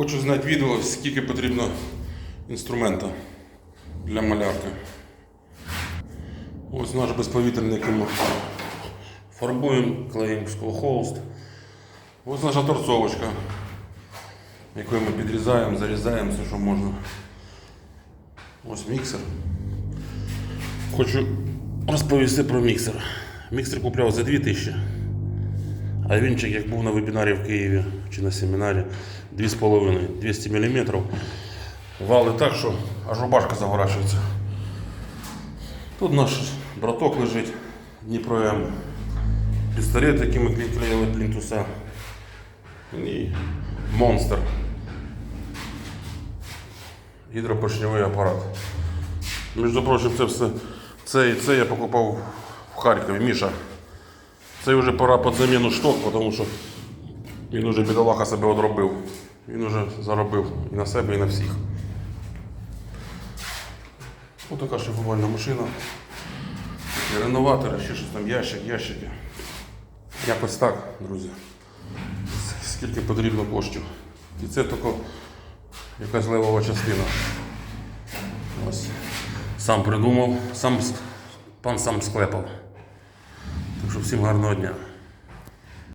Хочу зняти відео, скільки потрібно інструмента для малярки. Ось наш безповітряний який фарбуємо, клеїмо склохолст. Ось наша торцовочка, якою ми підрізаємо, зарізаємо все, що можна. Ось міксер. Хочу розповісти про міксер. Міксер купляв за 2000. А вінчик, як був на вебінарі в Києві чи на семінарі, 2,5 200 мм. Вали так, що аж рубашка заворачується. Тут наш браток лежить Дніпро М. Пістолет, який ми клеїли плінтуса. І монстр. Гідропоршньовий апарат. Між прочим, це все. Це, і це я покупав в Харкові, Міша. Це вже пора під заміну шток, тому що він уже бідолаха себе одробив. Він уже заробив і на себе, і на всіх. Ось така шліфувальна машина. І Реноватори, ще щось там, ящик, ящики. Якось так, друзі. Скільки потрібно коштів. І це тільки якась левова частина. Ось. Сам придумав, сам, пан сам склепав. Всім гарного дня.